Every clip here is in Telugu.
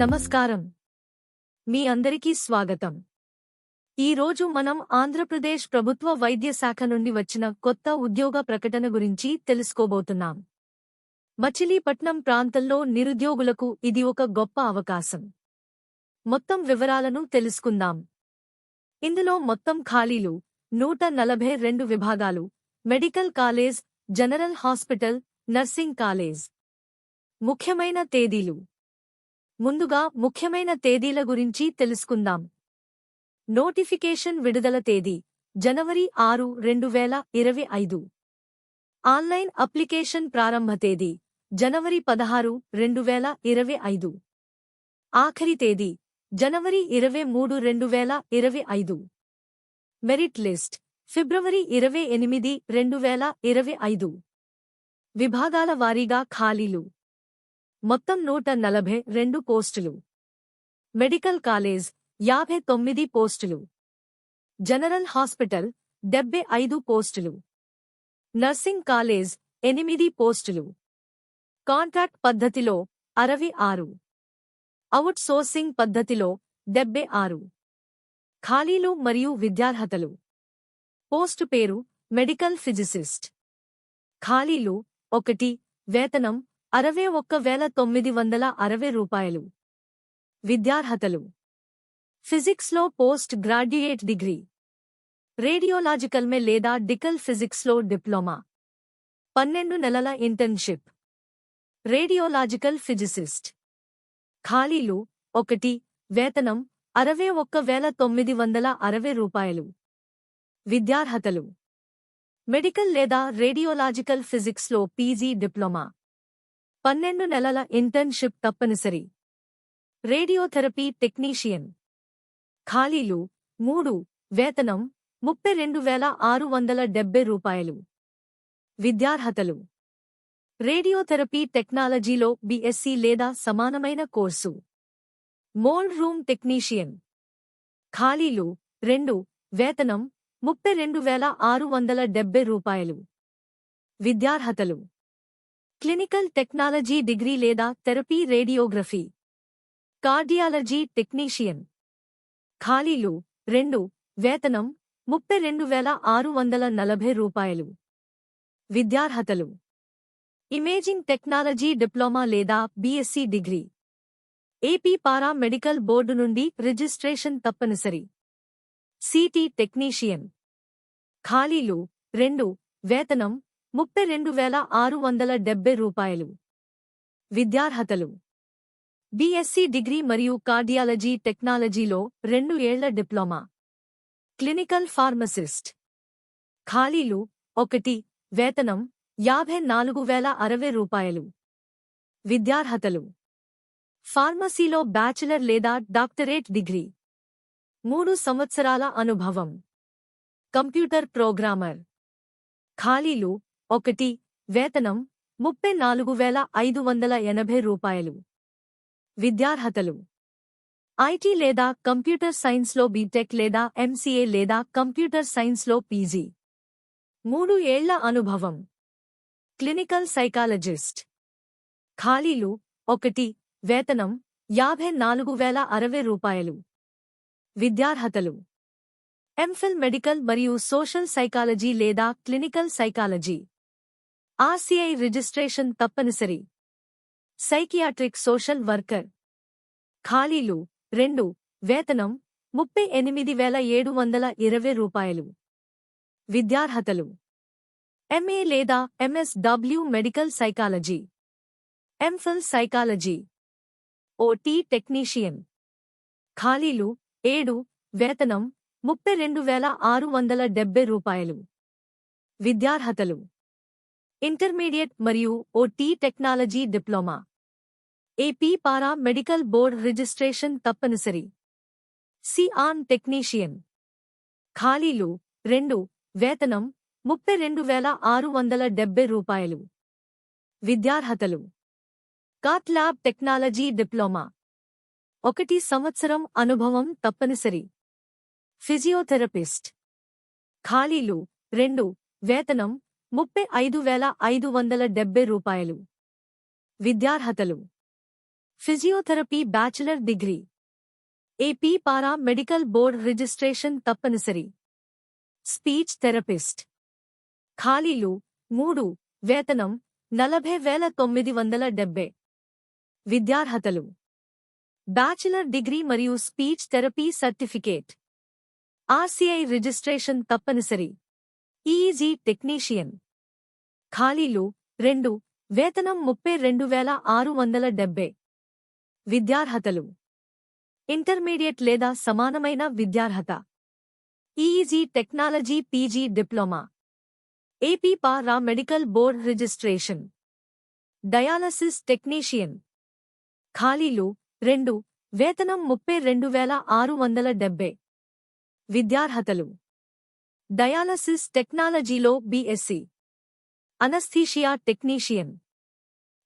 నమస్కారం. మీ అందరికీ స్వాగతం. ఈరోజు మనం ఆంధ్రప్రదేశ్ ప్రభుత్వ వైద్య శాఖ నుండి వచ్చిన కొత్త ఉద్యోగ ప్రకటన గురించి తెలుసుకోబోతున్నాం. మచిలీపట్నం ప్రాంతంలో నిరుద్యోగులకు ఇది ఒక గొప్ప అవకాశం. మొత్తం వివరాలను తెలుసుకుందాం. ఇందులో మొత్తం ఖాళీలు నూట నలభై రెండు విభాగాలు medical college general hospital nursing college. ముఖ్యమైన తేదీలు. ముందుగా ముఖ్యమైన తేదీల గురించి తెలుసుకుందాం. నోటిఫికేషన్ విడుదల తేదీ జనవరి ఆరు రెండు వేల ఇరవై ఐదు. ఆన్లైన్ అప్లికేషన్ ప్రారంభ తేదీ జనవరి పదహారు రెండు వేల ఇరవై ఐదు. ఆఖరి తేదీ జనవరి ఇరవై మూడు రెండు వేల ఇరవై ఐదు. మెరిట్ లిస్ట్ ఫిబ్రవరి ఇరవై ఎనిమిది రెండు వేల ఇరవై ఐదు. విభాగాల వారీగా ఖాళీలు. మొత్తం నూట నలభై రెండు పోస్టులు. మెడికల్ కాలేజ్ యాభై తొమ్మిది పోస్టులు. జనరల్ హాస్పిటల్ డెబ్బై ఐదు పోస్టులు. నర్సింగ్ కాలేజ్ ఎనిమిది పోస్టులు. కాంట్రాక్ట్ పద్ధతిలో అరవై ఆరు. అవుట్ సోర్సింగ్ పద్ధతిలో డెబ్బై ఆరు. ఖాళీలు మరియు విద్యార్హతలు. పోస్టు పేరు మెడికల్ ఫిజిసిస్ట్. ఖాళీలు ఒకటి వేతనం అరవై ఒక్క వేల తొమ్మిది వందల అరవై రూపాయలు. విద్యార్హతలు. ఫిజిక్స్లో పోస్ట్ గ్రాడ్యుయేట్ డిగ్రీ. రేడియోలాజికల్ మే లేదా డికల్ ఫిజిక్స్లో డిప్లొమా. పన్నెండు నెలల ఇంటర్న్షిప్. Radiological physicist. ఖాళీలు ఒకటి వేతనం అరవై ఒక్క వేల తొమ్మిది వందల అరవై రూపాయలు. విద్యార్హతలు. మెడికల్ లేదా రేడియోలాజికల్ ఫిజిక్స్లో పీజీ డిప్లొమా. పన్నెండు నెలల ఇంటర్న్షిప్ తప్పనిసరి. Radiotherapy technician. ఖాళీలు మూడు వేతనం ముప్పై రెండు వేల ఆరు వందల డెబ్బై రూపాయలు. విద్యార్హతలు. రేడియోథెరపీ టెక్నాలజీలో బీఎస్సీ లేదా సమానమైన కోర్సు. Mould room technician. ఖాళీలు రెండు వేతనం ముప్పై రెండు వేల ఆరు వందల డెబ్బై రూపాయలు. విద్యార్హతలు. క్లినికల్ టెక్నాలజీ డిగ్రీ లేదా థెరపీ రేడియోగ్రఫీ. Cardiology technician. ఖాళీలు రెండు వేతనం ముప్పై రెండు వేల ఆరు వందల నలభై రూపాయలు. విద్యార్హతలు. ఇమేజింగ్ టెక్నాలజీ డిప్లొమా లేదా BSc degree. AP paramedical board నుండి రిజిస్ట్రేషన్ తప్పనిసరి. CT technician. ఖాళీలు రెండు వేతనం ముప్పై రెండు వేల ఆరు వందల డెబ్బై రూపాయలు. విద్యార్హతలు. బీఎస్సీ డిగ్రీ మరియు కార్డియాలజీ టెక్నాలజీలో రెండు ఏళ్ళ డిప్లొమా. Clinical pharmacist. ఖాళీలు ఒకటి వేతనం యాభై నాలుగు వేల అరవై రూపాయలు. విద్యార్హతలు. ఫార్మసీలో బ్యాచిలర్ లేదా డాక్టరేట్ డిగ్రీ. మూడు సంవత్సరాల అనుభవం. Computer programmer. ఖాళీలు ఒకటి వేతనం ముప్పై నాలుగు వేల ఐదు వందల ఎనభై రూపాయలు. విద్యార్హతలు. ఐటీ లేదా కంప్యూటర్ సైన్స్లో బీటెక్ లేదా ఎంసీఏ లేదా కంప్యూటర్ సైన్స్లో పీజీ. మూడు ఏళ్ళ అనుభవం. Clinical psychologist. ఖాళీలు ఒకటి వేతనం యాభై నాలుగు వేల అరవై రూపాయలు. విద్యార్హతలు. ఎంఫిల్ మెడికల్ మరియు సోషల్ సైకాలజీ లేదా క్లినికల్ సైకాలజీ. ఆర్సీఐ రిజిస్ట్రేషన్ తప్పనిసరి. Psychiatric social worker. ఖాళీలు రెండు వేతనం ముప్పై ఎనిమిది వేల ఏడు వందల ఇరవై రూపాయలు. విద్యార్హతలు. ఎంఏ లేదా MSW medical psychology. MPhil psychology. OT technician. ఖాళీలు ఏడు వేతనం ముప్పై రెండు వేల ఆరు వందల డెబ్బై రూపాయలు. విద్యార్హతలు. ఇంటర్మీడియట్ మరియు OT technology diploma. AP paramedical board registration తప్పనిసరి. సిఆన్ టెక్నీషియన్. ఖాళీలు రెండు వేతనం ముప్పై రెండు వేల ఆరు వందల డెబ్బై రూపాయలు. విద్యార్హతలు. Cath lab technology diploma. ఒకటి సంవత్సరం అనుభవం తప్పనిసరి. ఫిజియోథెరపిస్ట్. ఖాళీలు రెండు వేతనం ముప్పై ఐదు వేల ఐదు వందల డెబ్బై రూపాయలు. విద్యార్హతలు. Physiotherapy bachelor degree. AP paramedical board registration తప్పనిసరి. Speech therapist. ఖాళీలు మూడు వేతనం నలభై వేల తొమ్మిది వందల డెబ్బై. విద్యార్హతలు. బ్యాచిలర్ డిగ్రీ మరియు speech therapy certificate. RCI registration తప్పనిసరి. EEG technician. ఖాళీలు రెండు వేతనం ముప్పై రెండు వేల ఆరు వందల డెబ్బై. విద్యార్హతలు. ఇంటర్మీడియట్ లేదా సమానమైన విద్యార్హత. EEG technology PG diploma. AP paramedical board registration. Dialysis technician. ఖాళీలు రెండు వేతనం ముప్పై రెండు వేల ఆరు వందల డెబ్బై. విద్యార్హతలు. డయాలసిస్ టెక్నాలజీలో బీఎస్సీ. Anaesthesia technician.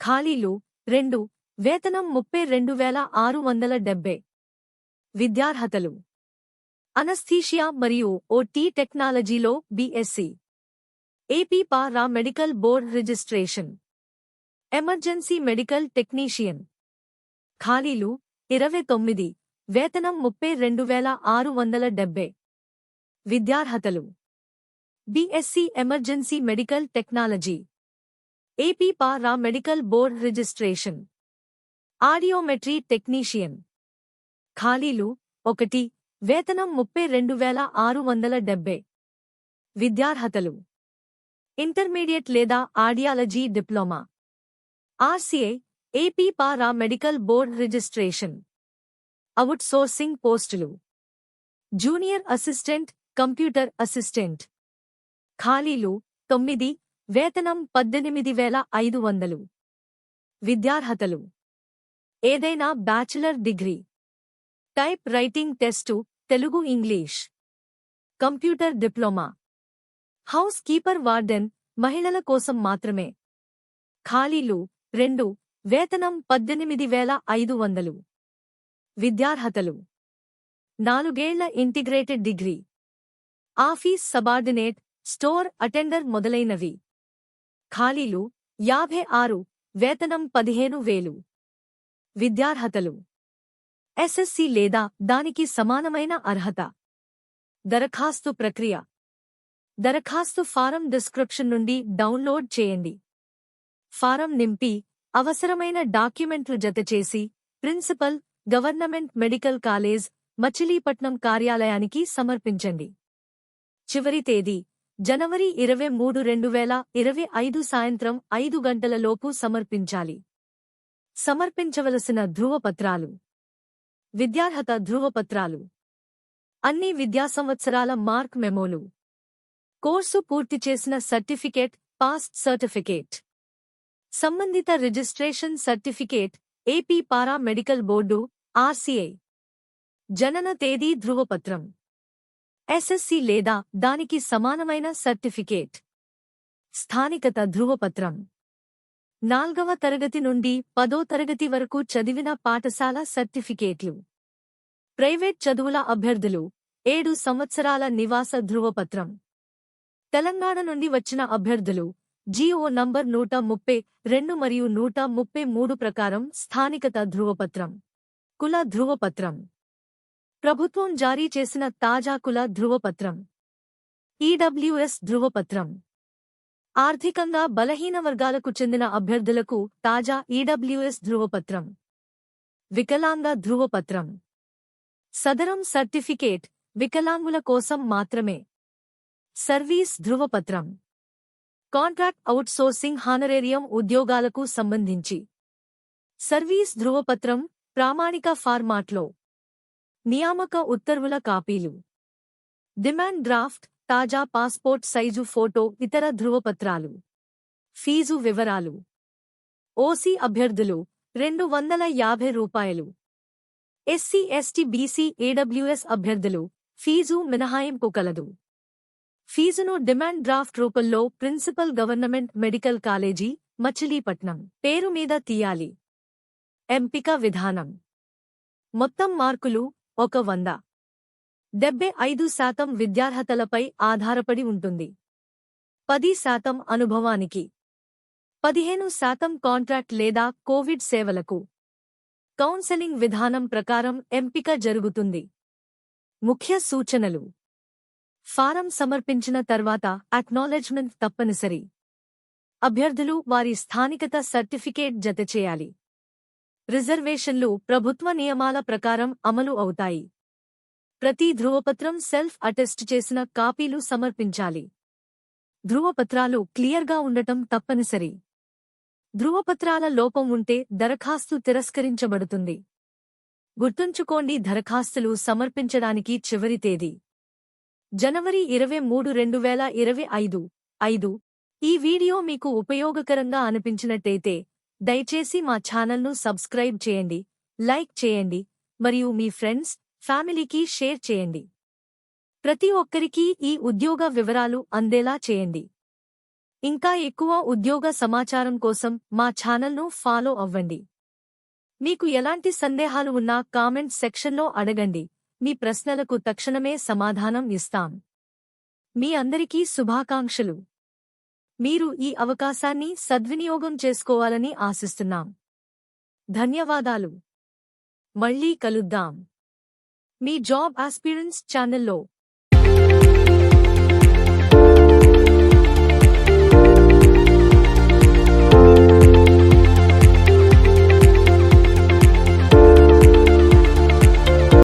ఖాళీలు రెండు వేతనం ముప్పై రెండు వేల ఆరు వందల డెబ్బై. విద్యార్హతలు. అనస్థీషియా మరియు ఓటీ టెక్నాలజీలో BSc. AP paramedical board registration. Emergency medical technician. ఖాళీలు ఇరవై తొమ్మిది వేతనం ముప్పై రెండు వేల ఆరు వందల డెబ్బై. విద్యార్హతలు. BSc emergency medical technology AP paramedical board registration audiometry technician ఖాళీలు ఒకటి వేతనం ముప్పై రెండు వేల ఆరు వందల డెబ్బై. విద్యార్హతలు. ఇంటర్మీడియట్ లేదా audiology diploma RCA AP paramedical board registration outsourcing పోస్టులు జూనియర్ అసిస్టెంట్ కంప్యూటర్ అసిస్టెంట్. ఖాళీలు తొమ్మిది వేతనం పద్దెనిమిది వేల ఐదు వందలు. విద్యార్హతలు. ఏదైనా bachelor degree. Typewriting test Telugu English. Computer diploma. Housekeeper warden మహిళల కోసం మాత్రమే. ఖాళీలు రెండు వేతనం పద్దెనిమిది వేల ఐదు వందలు. విద్యార్హతలు. నాలుగేళ్ళ integrated degree. Office subordinate store attender మొదలైనవి. ఖాళీలు యాభై ఆరు వేతనం పదిహేను వేలు. విద్యార్హతలు. ఎస్ఎస్సి లేదా దానికి సమానమైన అర్హత. దరఖాస్తు ప్రక్రియ. దరఖాస్తు ఫారం డిస్క్రిప్షన్ నుండి డౌన్లోడ్ చేయండి. ఫారం నింపి అవసరమైన డాక్యుమెంట్లు జతచేసి principal government medical college Machilipatnam కార్యాలయానికి సమర్పించండి. చివరి తేదీ జనవరి ఇరవై మూడు రెండు వేల ఇరవై ఐదు సాయంత్రం ఐదు గంటలలోపు సమర్పించాలి. సమర్పించవలసిన ధృవపత్రాలు. విద్యార్హత ధృవపత్రాలు. అన్ని విద్యా సంవత్సరాల మార్క్ మెమోలు. కోర్సు పూర్తి చేసిన సర్టిఫికేట్ పాస్ సర్టిఫికేట్. సంబంధిత registration certificate AP paramedical board RCI. జనన తేదీ ధృవపత్రం. ఎస్ఎస్సి లేదా దానికి సమానమైన సర్టిఫికేట్. స్థానికత ధృవపత్రం. నాల్గవ తరగతి నుండి పదో తరగతి వరకు చదివిన పాఠశాల సర్టిఫికేట్లు. ప్రైవేట్ చదువుల అభ్యర్థులు ఏడు సంవత్సరాల నివాస ధృవపత్రం. తెలంగాణ నుండి వచ్చిన అభ్యర్థులు జీఓ నంబర్ నూట ముప్పై రెండు మరియు నూట ముప్పై మూడు ప్రకారం స్థానికత ధృవపత్రం. కుల ధృవపత్రం. ప్రభుత్వం జారీ చేసిన తాజా కుల ధృవపత్రం ఈడబ్ల్యూఎస్ ధృవపత్రం ఆర్థికంగా బలహీన వర్గాలకు చెందిన అభ్యర్థులకు తాజా ఈడబ్ల్యూఎస్ ధృవపత్రం వికలాంగ ధృవపత్రం సదరం సర్టిఫికేట్ వికలాంగుల కోసం మాత్రమే. సర్వీస్ ధృవపత్రం కాంట్రాక్ట్ అవుట్సోర్సింగ్ హానరేరియం ఉద్యోగాలకు సంబంధించి. సర్వీస్ ధృవపత్రం ప్రామాణిక ఫార్మాట్లో. నియామక ఉత్తర్వుల కాపీలు. డిమాండ్ డ్రాఫ్ట్ తాజా పాస్పోర్ట్ సైజు ఫోటో ఇతర ధృవపత్రాలు. ఫీజు వివరాలు. ఓసీ అభ్యర్థులు రెండు వందల యాభై రూపాయలు. ఎస్సీ ఎస్టీ బీసీ ఏడబ్ల్యూఎస్ అభ్యర్థులు ఫీజు మినహాయింపు కలదు. ఫీజును డిమాండ్ డ్రాఫ్ట్ రూపంలో principal government medical college Machilipatnam పేరు మీద తీయాలి. ఎంపిక విధానం. మొత్తం మార్కులు ఒక వంద. డెబ్బై ఐదు శాతం విద్యార్హతలపై ఆధారపడి ఉంటుంది. పది శాతం అనుభవానికి. పదిహేను శాతం కాంట్రాక్ట్ లేదా కోవిడ్ సేవలకు. కౌన్సెలింగ్ విధానం ప్రకారం ఎంపిక జరుగుతుంది. ముఖ్య సూచనలు. ఫారం సమర్పించిన తర్వాత అక్నాలెడ్జ్మెంట్ తప్పనిసరి. అభ్యర్థులు వారి స్థానికత సర్టిఫికేట్ జతచేయాలి. రిజర్వేషన్లు ప్రభుత్వ నియమాల ప్రకారం అమలు అవుతాయి. ప్రతి ధృవపత్రం సెల్ఫ్ అటెస్ట్ చేసిన కాపీలు సమర్పించాలి. ధృవపత్రాలు క్లియర్గా ఉండటం తప్పనిసరి. ధృవపత్రాల లోపం ఉంటే దరఖాస్తు తిరస్కరించబడుతుంది. గుర్తుంచుకోండి దరఖాస్తులు సమర్పించడానికి చివరి తేదీ. జనవరి ఇరవై మూడు రెండు వేల ఇరవై ఐదు ఐదు. ఈ వీడియో మీకు ఉపయోగకరంగా అనిపించినట్టయితే దయచేసి మా ఛానల్ను సబ్స్క్రైబ్ చేయండి లైక్ చేయండి మరియు మీ ఫ్రెండ్స్ ఫ్యామిలీకి షేర్ చేయండి. ప్రతి ఒక్కరికీ ఈ ఉద్యోగ వివరాలు అందేలా చేయండి. ఇంకా ఎక్కువ ఉద్యోగ సమాచారం కోసం మా ఛానల్ను ఫాలో అవ్వండి. మీకు ఎలాంటి సందేహాలు ఉన్నా కామెంట్ సెక్షన్లో అడగండి. మీ ప్రశ్నలకు తక్షణమే సమాధానం ఇస్తాం. మీ అందరికీ శుభాకాంక్షలు. మీరు ఈ అవకాశాన్ని సద్వినియోగం చేసుకోవాలని ఆశిస్తున్నాం. ధన్యవాదాలు. మళ్ళీ కలుద్దాం. మీ జాబ్ ఆస్పిరెన్స్ ఛానల్లో.